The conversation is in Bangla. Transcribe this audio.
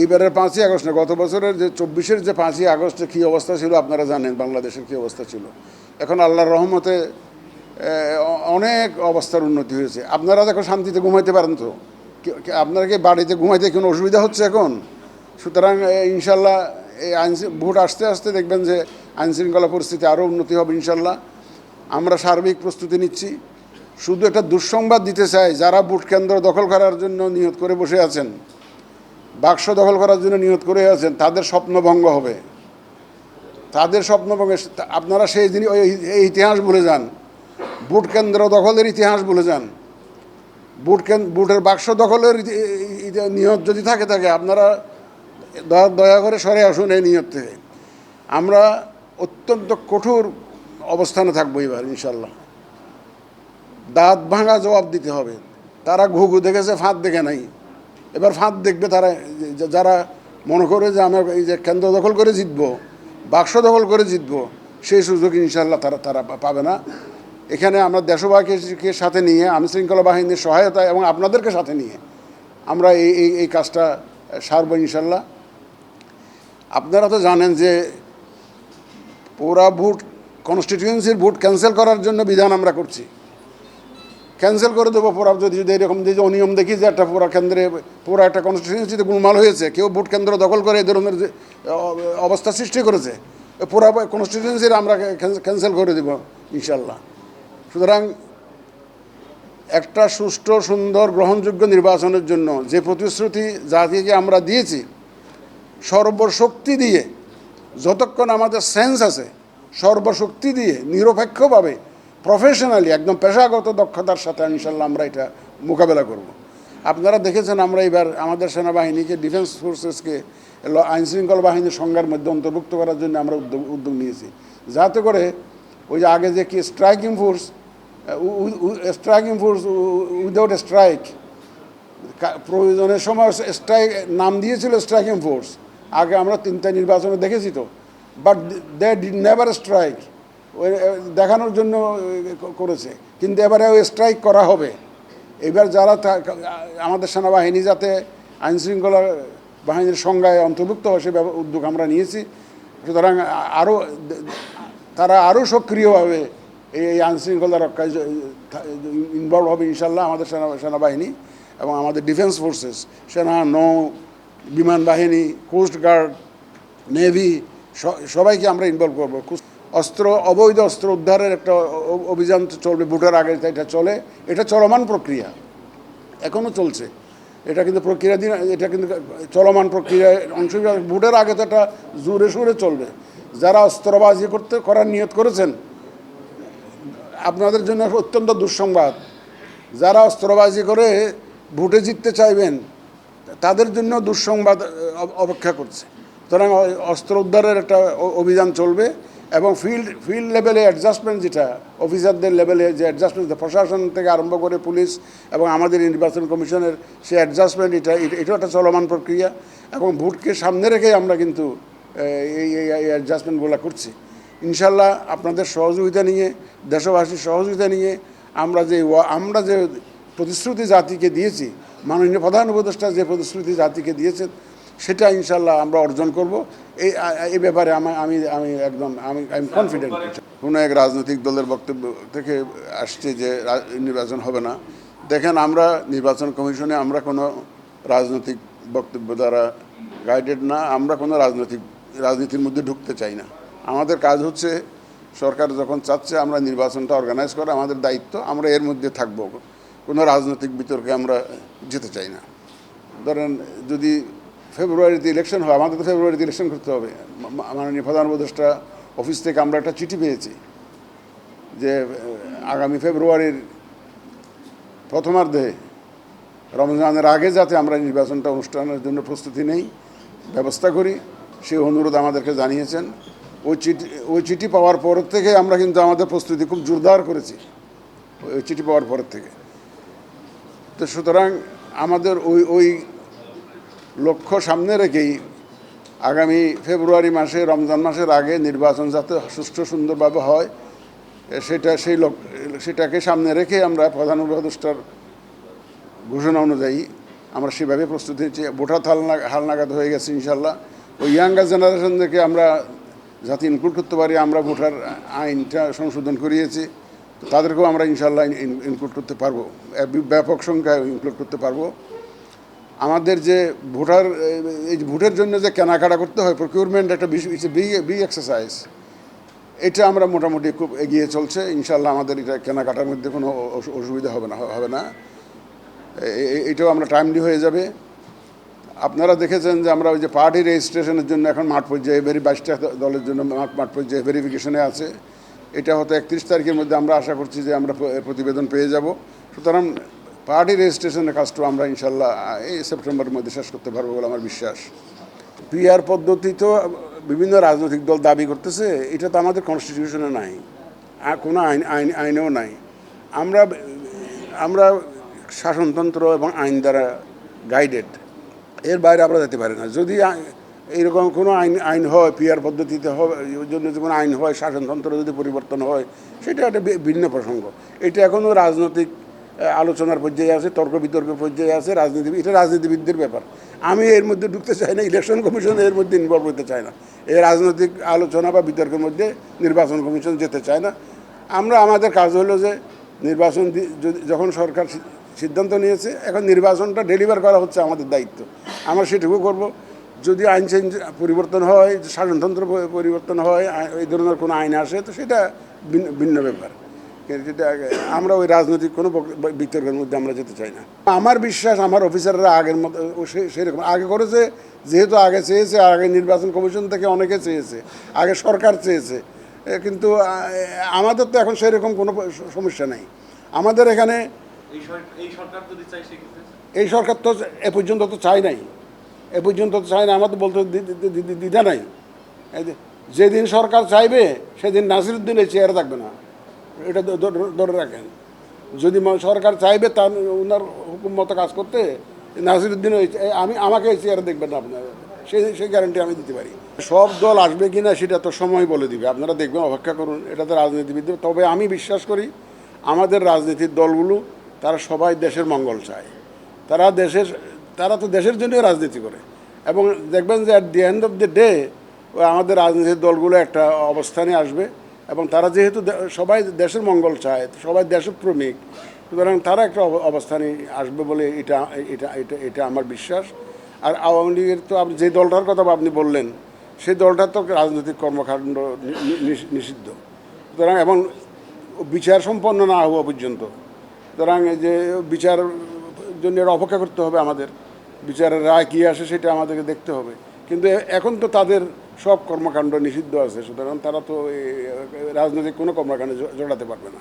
এইবারের পাঁচই আগস্ট না, গত বছরের যে চব্বিশের যে পাঁচই আগস্টে কী অবস্থা ছিল আপনারা জানেন, বাংলাদেশের কী অবস্থা ছিল। এখন আল্লাহর রহমতে অনেক অবস্থার উন্নতি হয়েছে। আপনারা দেখো শান্তিতে ঘুমাইতে পারেন তো। আপনারা কি বাড়িতে ঘুমাইতে কোনো অসুবিধা হচ্ছে এখন? সুতরাং ইনশাল্লাহ এই আইন ভোট আসতে আসতে দেখবেন যে আইন শৃঙ্খলা পরিস্থিতি আরও উন্নতি হবে ইনশাল্লাহ। আমরা সার্বিক প্রস্তুতি নিচ্ছি। শুধু একটা দুঃসংবাদ দিতে চাই, যারা ভোট কেন্দ্র দখল করার জন্য নিয়ত করে বসে আছেন বাক্স দখল করার জন্য নিয়ত করে আছেন, তাদের স্বপ্নভঙ্গ হবে। তাদের স্বপ্নভঙ্গে আপনারা সেই ওই এই ইতিহাস ভুলে যান। বুট কেন্দ্র দখলের ইতিহাস ভুলে যান। বুট ভোটের বাক্স দখলের নিয়ত যদি থাকে থাকে, আপনারা দয়া করে সরে আসুন এই নিয়ত। থেকে আমরা অত্যন্ত কঠোর অবস্থানে থাকব এবার ইনশাল্লাহ দাঁত ভাঙা জবাব দিতে হবে। তারা ঘুঘু দেখেছে, ফাঁদ দেখে নাই। এবার ফাঁদ দেখবে তারা, যারা মনে করে যে আমরা এই যে কেন্দ্র দখল করে জিতবো, বাক্স দখল করে জিতবো সেই সুযোগ ইনশাল্লাহ তারা তারা পাবে না। এখানে আমরা দেশবাসীকে সাথে নিয়ে আইন শৃঙ্খলা বাহিনীর সহায়তা এবং আপনাদেরকে সাথে নিয়ে আমরা এই এই এই কাজটা সারব ইনশাল্লাহ আপনারা তো জানেন যে পুরা ভোট কনস্টিটিউয়েন্সির ভোট ক্যান্সেল করার জন্য বিধান আমরা করছি। ক্যান্সেল করে দেবো পুরা। যদি যদি এরকম যে যে অনিয়ম দেখি যে একটা পুরা কেন্দ্রে পুরা একটা কনস্টিটিউয়েন্সিতে গুণমাল হয়েছে, কেউ ভোট কেন্দ্র দখল করে এ ধরনের অবস্থা সৃষ্টি করেছে পুরা কনস্টিটিউয়েন্সির আমরা ক্যান্সেল করে দেব ইনশাল্লাহ সুতরাং একটা সুষ্ঠু, সুন্দর, গ্রহণযোগ্য নির্বাচনের জন্য যে প্রতিশ্রুতি জাতিকে আমরা দিয়েছি, সর্বশক্তি দিয়ে, যতক্ষণ আমাদের সেন্স আছে, সর্বশক্তি দিয়ে, নিরপেক্ষভাবে প্রফেশনালি একদম পেশাগত দক্ষতার সাথে ইনশাল্লাহ আমরা এটা মোকাবেলা করব। আপনারা দেখেছেন আমরা এবার আমাদের সেনাবাহিনীকে ডিফেন্স ফোর্সেসকে আইন শৃঙ্খলা বাহিনীর সংজ্ঞার মধ্যে অন্তর্ভুক্ত করার জন্য আমরা উদ্যোগ উদ্যোগ নিয়েছি। যাতে করে ওই যে আগে যে কি striking force striking force without strike প্রয়োজনের সময় স্ট্রাইক নাম দিয়েছিল স্ট্রাইকিং ফোর্স আগে আমরা তিনটা নির্বাচনে দেখেছি তো। But they did never strike দেখানোর জন্য করেছে। কিন্তু এবারে স্ট্রাইক করা হবে। এবার যারা আমাদের সেনাবাহিনী যাতে আইনশৃঙ্খলা বাহিনীর সংজ্ঞায় অন্তর্ভুক্ত হয়, সে উদ্যোগ আমরা নিয়েছি। সুতরাং আরও তারা আরও সক্রিয়ভাবে এই এই আইন শৃঙ্খলা রক্ষায় ইনভলভ হবে ইনশাল্লাহ আমাদের সেনা, সেনাবাহিনী এবং আমাদের ডিফেন্স ফোর্সেস সেনা, নৌ, বিমান বাহিনী কোস্ট গার্ড নেভি সবাইকে আমরা ইনভলভ করব। অস্ত্র, অবৈধ অস্ত্র উদ্ধারের একটা অভিযান চলবে ভোটের আগে এটা চলে। এটা চলমান প্রক্রিয়া এখনও চলছে। এটা কিন্তু প্রক্রিয়াধীন এটা কিন্তু চলমান প্রক্রিয়ায় অংশ ভোটের আগে তো এটা জোরে সুরে চলবে। যারা অস্ত্রবাজি করতে, করার নিয়ত করেছেন, আপনাদের জন্য অত্যন্ত দুঃসংবাদ। যারা অস্ত্রবাজি করে ভোটে জিততে চাইবেন, তাদের জন্য দুঃসংবাদ অপেক্ষা করছে। সুতরাং অস্ত্র উদ্ধারের একটা অভিযান চলবে। এবং ফিল্ড ফিল্ড লেভেলে অ্যাডজাস্টমেন্ট যেটা অফিসারদের লেভেলে যে অ্যাডজাস্টমেন্ট প্রশাসন থেকে আরম্ভ করে পুলিশ এবং আমাদের নির্বাচন কমিশনের সেই অ্যাডজাস্টমেন্ট এটা, এটা- এটাও একটা চলমান প্রক্রিয়া এবং ভোটকে সামনে রেখে আমরা কিন্তু এই অ্যাডজাস্টমেন্টগুলো করছি। ইনশাল্লাহ আপনাদের সহযোগিতা নিয়ে, দেশবাসীর সহযোগিতা নিয়ে আমরা যে আমরা যে প্রতিশ্রুতি জাতিকে দিয়েছি, মাননীয় প্রধান উপদেষ্টা যে প্রতিশ্রুতি জাতিকে দিয়েছেন সেটা ইনশাল্লাহ আমরা অর্জন করব। এই এই ব্যাপারে আমি আমি আমি একদম, আমি আমি কনফিডেন্ট কোনো এক রাজনৈতিক দলের বক্তব্য থেকে আসছে যে নির্বাচন হবে না। দেখেন, আমরা নির্বাচন কমিশনে আমরা কোনো রাজনৈতিক বক্তব্য দ্বারা গাইডেড না, আমরা কোনো রাজনৈতিক, রাজনীতির মধ্যে ঢুকতে চাই না। আমাদের কাজ হচ্ছে, সরকার যখন চাচ্ছে আমরা নির্বাচনটা অর্গানাইজ করা, আমাদের দায়িত্ব, আমরা এর মধ্যে থাকব। কোনো রাজনৈতিক বিতর্কে আমরা যেতে চাই না। ধরেন, যদি ফেব্রুয়ারিতে ইলেকশন হয়, আমাদের তো ফেব্রুয়ারিতে ইলেকশন করতে হবে। মাননীয় প্রধান উপদেষ্টা অফিস থেকে আমরা একটা চিঠি পেয়েছি যে আগামী ফেব্রুয়ারির প্রথমার্ধে রমজানের আগে যাতে আমরা নির্বাচনটা অনুষ্ঠানের জন্য প্রস্তুতি নেই, ব্যবস্থা করি সেই অনুরোধ আমাদেরকে জানিয়েছেন। ওই চিঠি ওই চিঠি পাওয়ার পর থেকে আমরা কিন্তু আমাদের প্রস্তুতি খুব জোরদার করেছি, ওই চিঠি পাওয়ার পর থেকে। তো সুতরাং আমাদের ওই ওই লক্ষ্য সামনে রেখেই আগামী ফেব্রুয়ারি মাসে, রমজান মাসের আগে নির্বাচন যাতে সুষ্ঠু সুন্দরভাবে হয়, সেটা সেই সেটাকে সামনে রেখে আমরা প্রধান উপদেষ্টার ঘোষণা অনুযায়ী আমরা সেভাবে প্রস্তুত হয়েছি ভোটার হাল হালনাগাদ হয়ে গেছে ইনশাল্লাহ ওই ইয়াঙ্গার জেনারেশনদেরকে আমরা যাতে ইনক্লুড করতে পারি, আমরা ভোটার আইনটা সংশোধন করিয়েছি, তাদেরকেও আমরা ইনশাল্লাহ ইনক্লুড করতে পারব। ব্যাপক সংখ্যায় ইনক্লুড করতে পারব। আমাদের যে ভোটার, এই ভোটের জন্য যে কেনাকাটা করতে হয় প্রকিউরমেন্ট একটা বিগ বিগ এক্সারসাইজ এটা আমরা মোটামুটি খুব এগিয়ে চলছে। ইনশাল্লাহ আমাদের এটা কেনাকাটার মধ্যে কোনো অসুবিধা হবে না হবে না। এটাও আমরা টাইমলি হয়ে যাবে। আপনারা দেখেছেন যে আমরা ওই যে পার্টি রেজিস্ট্রেশনের জন্য এখন মাঠ পর্যায়ে ভেরি বাইশটা দলের জন্য মাঠ মাঠ পর্যায়ে ভেরিফিকেশনে আছে। এটা হয়তো একত্রিশ তারিখের মধ্যে আমরা আশা করছি যে আমরা প্রতিবেদন পেয়ে যাব। সুতরাং পার্টি রেজিস্ট্রেশনের কাজটা আমরা ইনশাল্লাহ, এই সেপ্টেম্বরের মধ্যে শেষ করতে পারব বলে আমার বিশ্বাস। পিআর পদ্ধতি তো বিভিন্ন রাজনৈতিক দল দাবি করতেছে, এটা তো আমাদের কনস্টিটিউশনে নাই। কোনো আইন আইন, আইনেও নাই। আমরা আমরা শাসনতন্ত্র এবং আইন দ্বারা গাইডেড এর বাইরে আমরা যেতে পারি না। যদি এইরকম কোনো আইন আইন হয়, পিআর পদ্ধতিতে ওই জন্য যদি কোনো আইন হয়, শাসনতন্ত্র যদি পরিবর্তন হয়, সেটা একটা ভিন্ন প্রসঙ্গ। এটা এখনও রাজনৈতিক আলোচনার পর্যায়ে আছে, তর্ক বিতর্কের পর্যায়ে আছে রাজনীতি এটা রাজনীতিবিদদের ব্যাপার। আমি এর মধ্যে ঢুকতে চাই না, ইলেকশন কমিশন এর মধ্যে ইনভলভ হতে চায় না। এই রাজনৈতিক আলোচনা বা বিতর্কের মধ্যে নির্বাচন কমিশন যেতে চায় না। আমরা, আমাদের কাজ হলো যে নির্বাচন যখন সরকার সিদ্ধান্ত নিয়েছে, এখন নির্বাচনটা ডেলিভার করা হচ্ছে আমাদের দায়িত্ব। আমরা সেটুকু করব। যদি আইন চেঞ্জ পরিবর্তন হয় শাসনতন্ত্র পরিবর্তন হয় এই ধরনের কোনো আইন আসে, তো সেটা ভিন্ন ব্যাপার। যেটা আমরা ওই রাজনৈতিক কোনো বিতর্কের মধ্যে আমরা যেতে চাই না। আমার বিশ্বাস আমার অফিসাররা আগের মতো সেরকম। আগে করেছে যেহেতু আগে চেয়েছে আগে নির্বাচন কমিশন থেকে অনেকে চেয়েছে আগে সরকার চেয়েছে কিন্তু আমাদের তো এখন সেরকম কোনো সমস্যা নাই। আমাদের এখানে এই সরকার তো এ পর্যন্ত তো চাই নাই। এ পর্যন্ত তো চাই না আমাদের বলতে দ্বিধা নাই। যেদিন সরকার চাইবে সেদিন নাসিরুদ্দিন এই চেয়ারে থাকবে না। এটা ধরে রাখেন। যদি সরকার চাইবে তার ওনার হুকুম মতো কাজ করতে নাসিরুদ্দিন আমি, আমাকে এই চেয়ারে দেখবেন না আপনার। সেই সেই গ্যারান্টি আমি দিতে পারি। সব দল আসবে কি না সেটা তো সময় বলে দিবে। আপনারা দেখবেন, অপেক্ষা করুন, এটা তো রাজনীতিবিদ। তবে আমি বিশ্বাস করি, আমাদের রাজনীতির দলগুলো, তারা সবাই দেশের মঙ্গল চায়। তারা দেশের, তারা তো দেশের জন্যই রাজনীতি করে। এবং দেখবেন যে at the end of the day আমাদের রাজনীতির দলগুলো একটা অবস্থানে আসবে। এবং তারা যেহেতু সবাই দেশের মঙ্গল চায়, সবাই দেশপ্রেমিক, সুতরাং তারা একটা অব- অবস্থানে আসবে বলে এটা এটা এটা এটা আমার বিশ্বাস। আর আওয়ামী লীগের তো আপনি যে দলটার কথা আপনি বললেন, সেই দলটার তো রাজনৈতিক কর্মকাণ্ড নিষিদ্ধ। সুতরাং এবং বিচার সম্পন্ন না হওয়া পর্যন্ত, সুতরাং যে বিচার জন্য অপেক্ষা করতে হবে আমাদের। বিচারের রায় কী আসে সেটা আমাদেরকে দেখতে হবে। কিন্তু এখন তো তাদের সব কর্মকাণ্ড নিষিদ্ধ আছে সুতরাং তারা তো রাজনৈতিক কোনো কর্মকাণ্ডে জড়াতে পারবে না।